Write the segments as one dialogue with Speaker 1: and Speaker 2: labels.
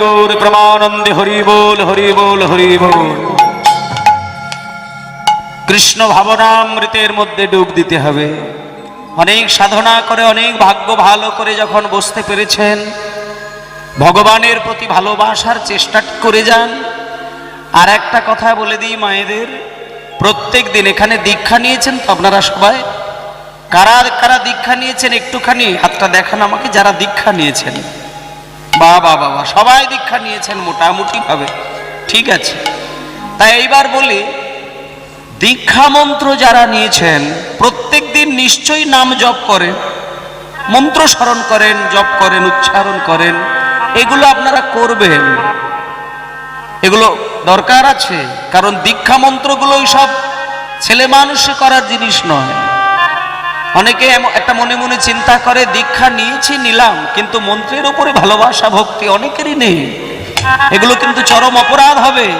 Speaker 1: গৌর প্রমানন্দে হরি বল হরি বল হরি বল কৃষ্ণ ভাবনামৃতের মধ্যে ডুব দিতে হবে। অনেক সাধনা করে, অনেক ভাগ্য ভালো করে যখন বসতে পেরেছেন, ভগবানের প্রতি ভালোবাসার চেষ্টা করে যান। আর একটা কথা বলে দিই মায়েদের, প্রত্যেক দিন এখানে দীক্ষা নিয়েছেন তো আপনারা সবাই? কারা কারা দীক্ষা নিয়েছেন একটুখানি হাতটা দেখান আমাকে, যারা দীক্ষা নিয়েছেন। বাবা বাবা, সবাই দীক্ষা নিয়েছেন মোটামুটি ভাবে ঠিক আছে। তাই এইবার বলি, দীক্ষা মন্ত্র যারা নিয়েছেন, প্রত্যেক দিন নিশ্চয়ই নাম জপ করেন, মন্ত্র স্মরণ করেন, জপ করেন, উচ্চারণ করেন। এগুলো আপনারা করবেন। এগুলো দরকার আছে, কারণ দীক্ষা মন্ত্রগুলো সব ছেলে মানুষে করার জিনিস নয়। অনেকে একটা মনে মনে চিন্তা করে, দীক্ষা নিয়েছি, নিলাম, কিন্তু মন্ত্রের উপরে ভালোবাসা, ভক্তি অনেকেরই নেই। এগুলো কিন্তু চরম অপরাধ হবে।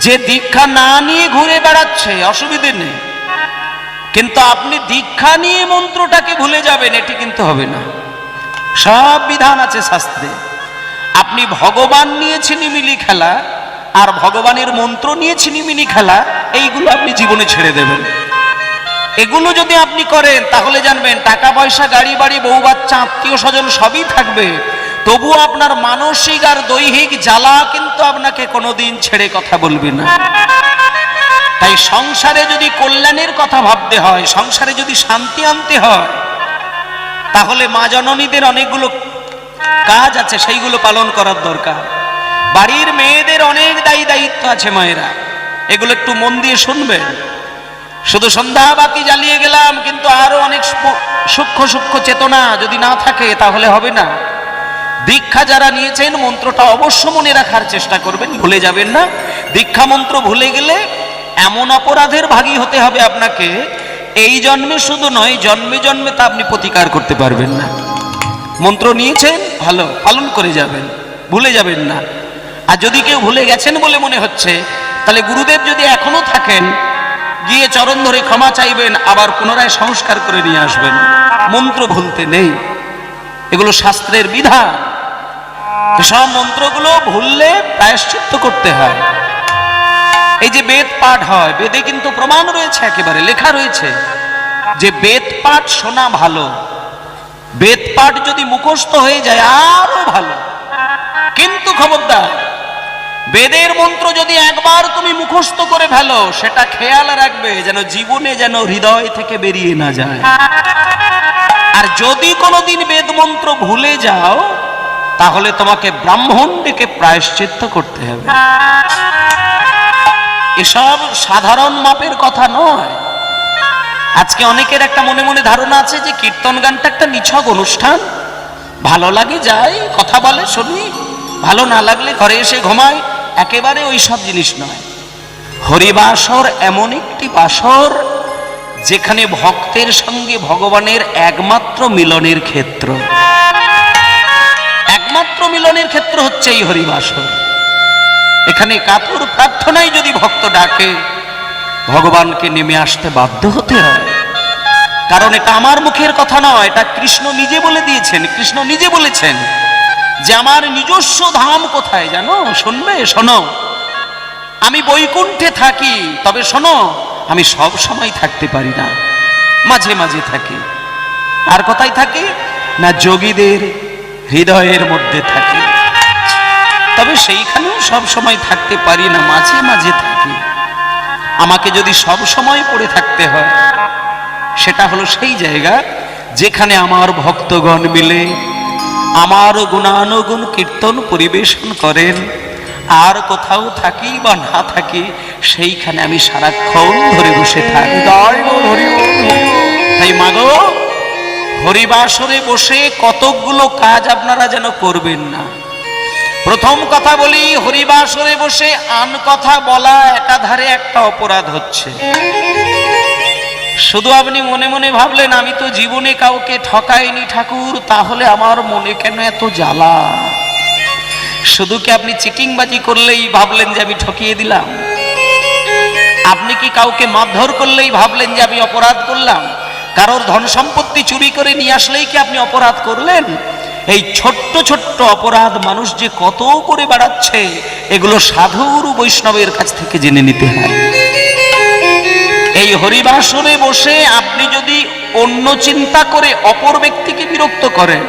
Speaker 1: যে দীক্ষা না নিয়ে ঘুরে বেড়াচ্ছে, অসুবিধে নেই। কিন্তু আপনি দীক্ষা নিয়ে মন্ত্রটাকে ভুলে যাবেন, এটি কিন্তু হবে না। সব বিধান আছে শাস্ত্রে। আপনি ভগবান নিয়ে ছিনিমিলি খেলা, আর ভগবানের মন্ত্র নিয়ে ছিনিমিনি খেলা, এইগুলো আপনি জীবনে ছেড়ে দেবেন। এগুলো যদি আপনি করেন, তাহলে জানবেন টাকা পয়সা, গাড়ি বাড়ি, বউ বাচ্চা, আত্মীয় স্বজন সবই থাকবে। তবু আপনার মানসিক আর দৈহিক জ্বালা কিন্তু আপনাকে কোনোদিন ছেড়ে কথা বলবে না। তাই সংসারে যদি কল্যাণের কথা ভাবতে হয়, সংসারে যদি শান্তি আনতে হয়, তাহলে মা জননীদের অনেকগুলো কাজ আছে, সেইগুলো পালন করার দরকার। বাড়ির মেয়েদের অনেক দায়ী দায়িত্ব আছে মায়েরা। এগুলো একটু মন দিয়ে শুনবেন। শুধু সন্ধ্যা বাতি জ্বালিয়ে গেলাম, কিন্তু আরও অনেক সূক্ষ্ম- সূক্ষ্ম চেতনা যদি না থাকে, তাহলে হবে না। দীক্ষা যারা নিয়েছেন, মন্ত্রটা অবশ্য মনে রাখার চেষ্টা করবেন, ভুলে যাবেন না। দীক্ষা মন্ত্র ভুলে গেলে এমন অপরাধের ভাগী হতে হবে আপনাকে। এই জন্মে শুধু নয়, জন্মে জন্মে তা আপনি প্রতিকার করতে পারবেন না। মন্ত্র নিয়েছেন, ভালো, পালন করে যাবেন, ভুলে যাবেন না। আর যদি কেউ ভুলে গেছেন বলে মনে হচ্ছে, তাহলে গুরুদেব যদি এখনও থাকেন গিয়ে চরণ ধরে ক্ষমা চাইবেন, আবার পুনরায় সংস্কার করে নিয়ে আসবেন। মন্ত্র ভুলতে নেই। এগুলো শাস্ত্রের বিধান। সব মন্ত্রগুলো ভুললে প্রায়শ্চিত্ত করতে হয়। এই যে বেদ পাঠ হয়, বেদে কিন্তু প্রমাণ রয়েছে একেবারে, লেখা রয়েছে যে বেদ পাঠ শোনা ভালো। বেদ পাঠ যদি মুখস্থ হয়ে যায়, আরও ভালো। কিন্তু খবরদার বেদের মন্ত্র যদি একবার তুমি মুখস্থ করে ফেলো, সেটা খেয়াল রাখবে যেন জীবনে যেন হৃদয় থেকে বেরিয়ে না যায়। আর যদি কোনোদিন বেদ মন্ত্র ভুলে যাও, তাহলে তোমাকে ব্রাহ্মণ ডেকে প্রায়শ্চিত্ত করতে হবে। এসব সাধারণ মাপের কথা নয়। আজকে অনেকের একটা মনে মনে ধারণা আছে যে কীর্তন গানটা একটা নিছক অনুষ্ঠান। ভালো লাগে যায় কথা বলে, শুনি। ভালো না লাগলে ঘরে এসে ঘুমায় একেবারে ওই সব জিনিস নয়। হরিবাসর এমন একটি বাসর, যেখানে ভক্তের সঙ্গে ভগবানের একমাত্র মিলনের ক্ষেত্র। একমাত্র মিলনের ক্ষেত্র হচ্ছে এই হরিবাসর। এখানে কাতুর প্রার্থনায় যদি ভক্ত ডাকে, ভগবানকে নেমে আসতে বাধ্য হতে হয়। কারণ এটা আমার মুখের কথা নয়, এটা কৃষ্ণ নিজে বলে দিয়েছেন, কৃষ্ণ নিজে বলেছেন। যে আমার নিজস্ব ধাম কোথায় জানো? শুনবে? শোনো। আমি বৈকুণ্ঠে থাকি, তবে শোনো, আমি সব সময় থাকতে পারি না। মাঝে মাঝে থাকি। আর কোথায় থাকি? না যোগীদের হৃদয়ের মধ্যে থাকি। তবে সেইখানেও সব সময় থাকতে পারি না, মাঝে মাঝে থাকি। আমাকে যদি সব সময় পড়ে থাকতে হয়, সেটা হলো সেই জায়গা যেখানে আমার ভক্তগণ মিলে আমার গুণানুগুণ কীর্তন পরিবেশন করেন। আর কোথাও থাকি বা না থাকি, সেইখানে আমি সারাক্ষণ ধরে বসে থাকি। তাই মাগো হরিবাসরে বসে কতকগুলো কাজ আপনারা যেন করবেন না। প্রথম কথা বলি, হরিবাসরে বসে আন কথা বলা একাধারে একটা অপরাধ হচ্ছে। শুধু আপনি মনে মনে ভাবলেন, আমি তো জীবনে কাউকে ঠকাইনি ঠাকুর, তাহলে আমার মনে কেন এত জ্বালা? শুধু কি আপনি চিটিংবাজি করলেই ভাবলেন যে আমি ঠকিয়ে দিলাম? আপনি কি কাউকে মারধর করলেই ভাবলেন যে আমি অপরাধ করলাম? কারোর ধন সম্পত্তি চুরি করে নিয়ে আসলেই কি আপনি অপরাধ করলেন? এই ছোট্ট ছোট্ট অপরাধ মানুষ যে কত করে বেড়াচ্ছে, এগুলো সাধুগুরু বৈষ্ণবের কাছ থেকে জেনে নিতে হয়। এই হরিবাসনে বসে আপনি যদি অন্য চিন্তা করে অপর ব্যক্তিকে বিরক্ত করেন,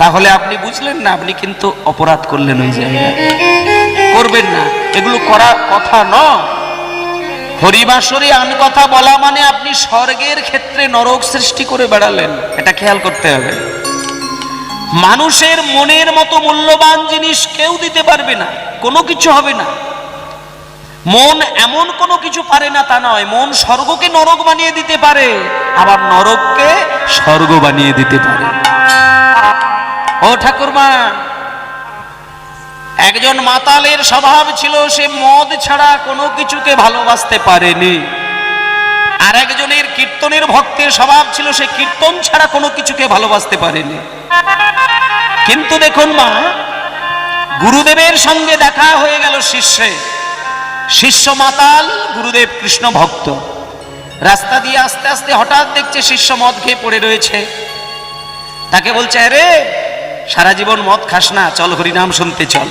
Speaker 1: তাহলে আপনি বুঝলেন না, আপনি কিন্তু অপরাধ করলেন ওই জায়গায়। করবেন না, এগুলো করা কথা নয়। হরিবাসরে আন কথা বলা মানে আপনি স্বর্গের ক্ষেত্রে নরক সৃষ্টি করে বেড়ালেন, এটা খেয়াল করতে হবে। মানুষের মনের মতো মূল্যবান জিনিস কেউ দিতে পারবে না, কোনো কিছু হবে না। মন এমন কোনো কিছু পারে না তা নয়। মন স্বর্গকে নরক বানিয়ে দিতে পারে, আবার নরককে স্বর্গ বানিয়ে দিতে পারে। ও ঠাকুরমা, একজন মাতালের স্বভাব ছিল সে মদ ছাড়া কোনো কিছুকে ভালোবাসতে পারেনি। আর একজনের কীর্তনের ভক্তের স্বভাব ছিল সে কীর্তন ছাড়া কোনো কিছুকে ভালোবাসতে পারেনি। কিন্তু দেখুন মা, গুরুদেবের সঙ্গে দেখা হয়ে গেল শিষ্যে। শিষ্য মাতাল, গুরুদেব কৃষ্ণ ভক্ত। রাস্তা দিয়ে আস্তে আস্তে হঠাৎ দেখছে শিষ্য মদ খেয়ে পড়ে রয়েছে। তাকে বলছে, আরে, সারা জীবন মদ খাস না, চল হরিনাম শুনতে চল।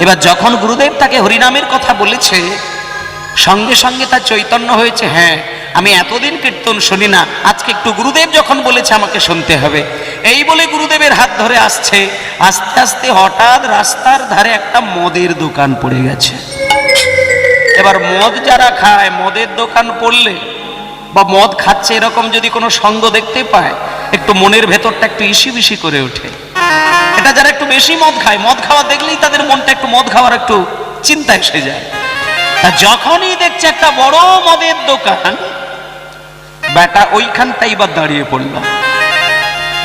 Speaker 1: এবার যখন গুরুদেব তাকে হরিনামের কথা বলেছে, সঙ্গে সঙ্গে তার চৈতন্য হয়েছে হ্যাঁ আমি এতদিন কীর্তন শুনি না, আজকে একটু গুরুদেব যখন বলেছে আমাকে শুনতে হবে। এই বলে গুরুদেবের হাত ধরে আসছে, আস্তে আস্তে হঠাৎ রাস্তার ধারে একটা মদের দোকান পড়ে গেছে। এবার মদ যারা খায়, মদের দোকান পড়লে বা মদ খাচ্ছে এরকম যদি কোনো সঙ্গ দেখতে পায়, একটু মনের ভেতরটা একটু ইসি বিসি করে ওঠে। এটা যারা একটু বেশি মদ খায়, মদ খাওয়া দেখলেই তাদের মনটা একটু মদ খাওয়ার একটু চিন্তা এসে যায়। তা যখনই দেখছে একটা বড় মদের দোকান বেটা ওইখানটাই বা দাঁড়িয়ে পড়ল।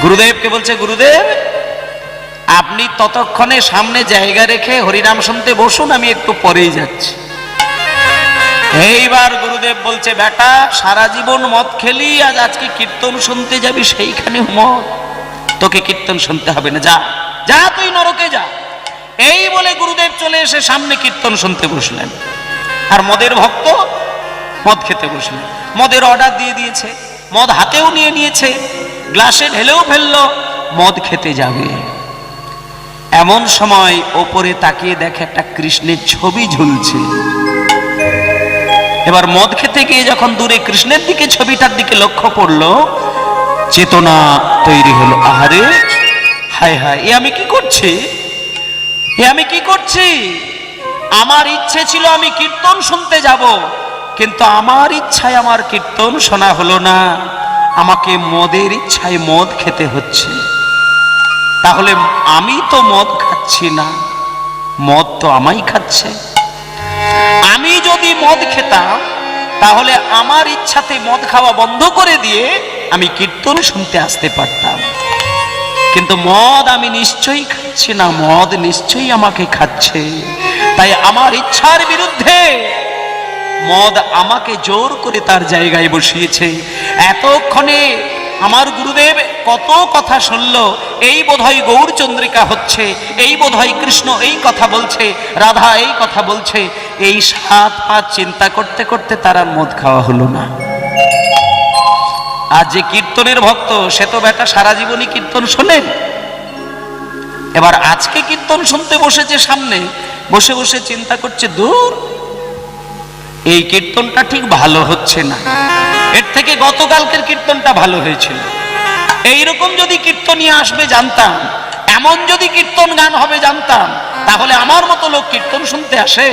Speaker 1: গুরুদেবকে বলছে, গুরুদেব, আপনি ততক্ষণে সামনে জায়গা রেখে হরিনাম শুনতে বসুন, আমি একটু পরেই যাচ্ছি। এইবার গুরুদেব বলছে, বেটা, সারা জীবন মদ খেলি, আজ আজকে কীর্তন শুনতে যাবি, সেইখানে মদ। তোকে কীর্তন শুনতে হবে না, যা যা তুই নরকে যা। এই বলে গুরুদেব চলে এসে সামনে কীর্তন শুনতে বসলেন। আর মদের ভক্ত মদ খেতে বসলেন। মদের অর্ডার দিয়ে দিয়েছে, মদ হাতেও নিয়ে নিয়েছে, গ্লাসে ঢেলেও ফেলল, মদ খেতে যাবে। এমন সময় ওপরে তাকিয়ে দেখে একটা কৃষ্ণের ছবি ঝুলছে। এবার মদ খেতে গিয়ে যখন দূরে কৃষ্ণের দিকে ছবিটার দিকে লক্ষ্য পড়ল চেতনা তৈরি হলো। আহারে, হায় হায়, এ আমি কি করছি? এ আমি কি করছি? আমার ইচ্ছে ছিল আমি কীর্তন শুনতে যাব, কিন্তু আমার ইচ্ছায় আমার কীর্তন শোনা হলো না। আমাকে মদের ইচ্ছায় মদ খেতে হচ্ছে। তাহলে আমি তো মদ খাচ্ছি না, মদ তো আমাই খাচ্ছে। মদ খেতাম, তাহলে আমার ইচ্ছাতে মদ খাওয়া বন্ধ করে দিয়ে আমি কীর্তন শুনতে আসতে পারতাম। কিন্তু মদ আমি নিশ্চয়ই খাচ্ছি না, মদ নিশ্চয়ই আমাকে খাচ্ছে। তাই আমার ইচ্ছার বিরুদ্ধে মদ আমাকে জোর করে তার জায়গায় বসিয়েছে। এতক্ষণে আমার গুরুদেব কত কথা শুনল, এই বোধহয় গৌরচন্দ্রিকা হচ্ছে, এই বোধহয় কৃষ্ণ এই কথা বলছে, রাধা এই কথা বলছে এই সাত পাঁচ চিন্তা করতে করতে তারা মদ খাওয়া হলো না। আর যে কীর্তনের ভক্ত, সে তো বেটা সারা জীবনই কীর্তন শোনেন এবার আজকে কীর্তন শুনতে বসেছে সামনে, বসে বসে চিন্তা করছে, দূর, এই কীর্তনটা ঠিক ভালো হচ্ছে না। এর থেকে গতকালকের কীর্তনটা ভালো হয়েছিল। এইরকম যদি কীর্তনিয়া আসবে জানতাম, এমন যদি কীর্তন গান হবে জানতাম, তাহলে আমার মতো লোক কীর্তন শুনতে আসে?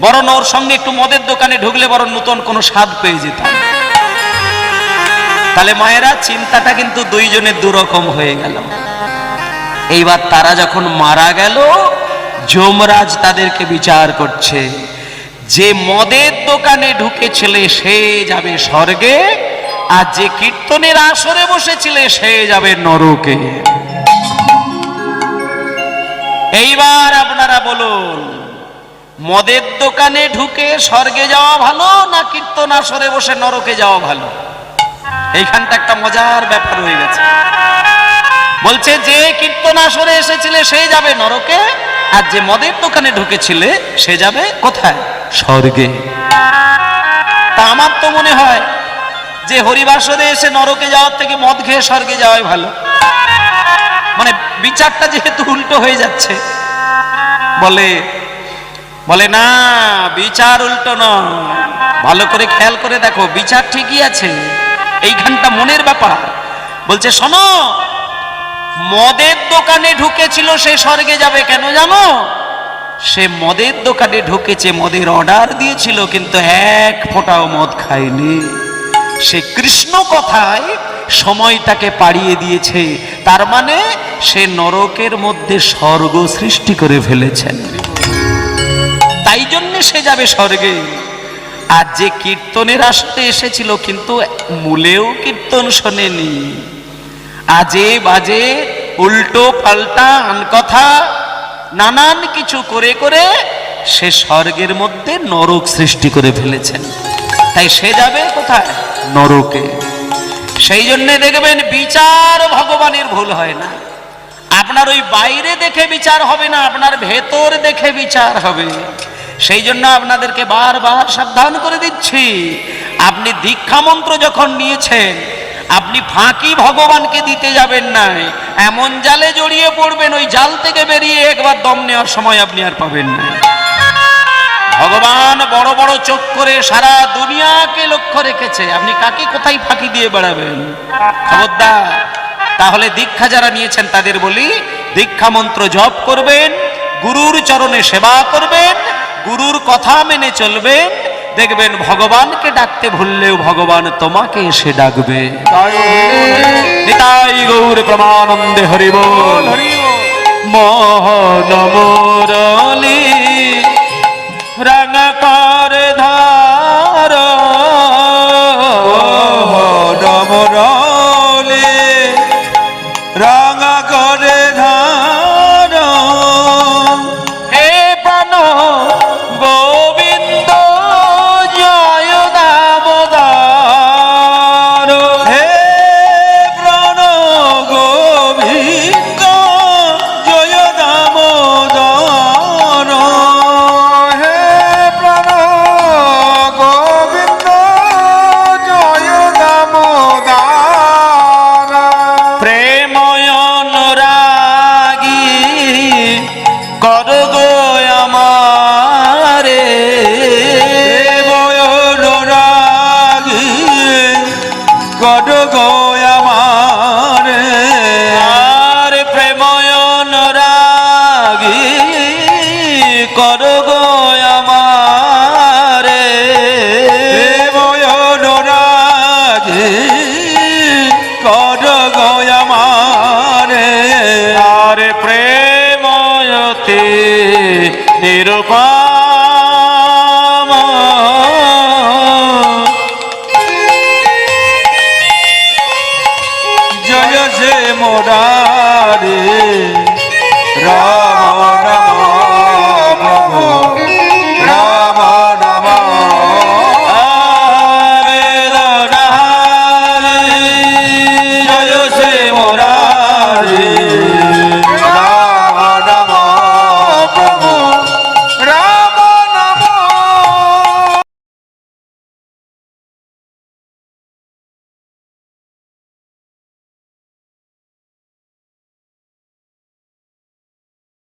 Speaker 1: বরং ওর সঙ্গে একটু মদের দোকানে ঢুকলে বরং নতুন কোনো স্বাদ পেয়ে যেতাম। তাহলে মায়েরা, চিন্তাটা কিন্তু দুইজনের দুরকম হয়ে গেল। এইবার তারা যখন মারা গেল, যমরাজ তাদেরকে বিচার করছে, যে মদের দোকানে ঢুকেছিলে সে যাবে স্বর্গে, আর যে কীর্তনের আসরে বসেছিলে সে যাবে নরকে। এইবার আপনারা বলুন মদের দোকানে ঢুকে স্বর্গে যাওয়া ভালো, না কীর্তন আসরে বসে নরকে যাওয়া ভালো? এইখানটা একটা মজার ব্যাপার হয়ে গেছে। বলছে, যে কীর্তন আসরে এসেছিলে, সে যাবে নরকে, আর যে মদের দোকানে ঢুকেছিলে, সে যাবে কোথায়? স্বর্গে। তা আমার তো মনে হয় যে হরিবাসরে এসে নরকে যাওয়ার থেকে মদ খেয়ে স্বর্গে যাওয়াই ভালো। মানে বিচারটা যেহেতু উল্টো হয়ে যাচ্ছে, বলে বলে, না, বিচার উল্টো নয়। ভালো করে খেয়াল করে দেখো, বিচার ঠিকই আছে। এইখানটা মনের ব্যাপার। বলছে, শোনো, মদের দোকানে ঢুকেছিল, সে স্বর্গে যাবে কেন জানো? সে মদের দোকানে ঢুকেছে, মদের অর্ডার দিয়েছিল, কিন্তু এক ফোঁটাও মদ খায়নি। সে কৃষ্ণ কথায় সময় তাকে পাড়িয়ে দিয়েছে। তার মানে সে নরকের মধ্যে স্বর্গ সৃষ্টি করে ফেলেছেন। সে যাবে স্বর্গে। আর যে কীর্তনের আসতে এসেছিল কিন্তু মূলেও কীর্তন শোনেনি। আজে বাজে, উল্টো পাল্টা আনকথা নানান কিছু করে করে সে স্বর্গের মধ্যে নরক সৃষ্টি করে ফেলেছেন। তাই সে যাবে কোথায়? নরকে। সেই জন্য দেখবেন বিচার ভগবানের ভুল হয় না। আপনার ওই বাইরে দেখে বিচার হবে না, আপনার ভেতর দেখে বিচার হবে। সেই জন্য আপনাদেরকে বারবার সাবধান করে দিচ্ছি। আপনি দীক্ষা মন্ত্র যখন নিয়েছেন, আপনি ফাঁকি ভগবানকে দিতে যাবেন না এমন জালে জড়িয়ে পড়বেন, ওই জাল থেকে বেরিয়ে একবার দম নেওয়ার সময় আপনি আর পাবেন না। ভগবান বড় বড় চোখ করে সারা দুনিয়াকে লক্ষ্য রেখেছে। আপনি কাকে কোথায় ফাঁকি দিয়ে বেড়াবেন? খবরদার, তাহলে দীক্ষা যারা নিয়েছেন তাদের বলি, দীক্ষা মন্ত্র জপ করবেন, গুরুর চরণে সেবা করবেন গুরুর কথা মেনে চলবে। দেখবেন ভগবানকে ডাকতে ভুললেও ভগবান তোমাকে এসে ডাকবে। নিতাই গৌর প্রমানন্দে হরিবোল মোহন মুরলী রঙ কর ধার।
Speaker 2: ডমরলে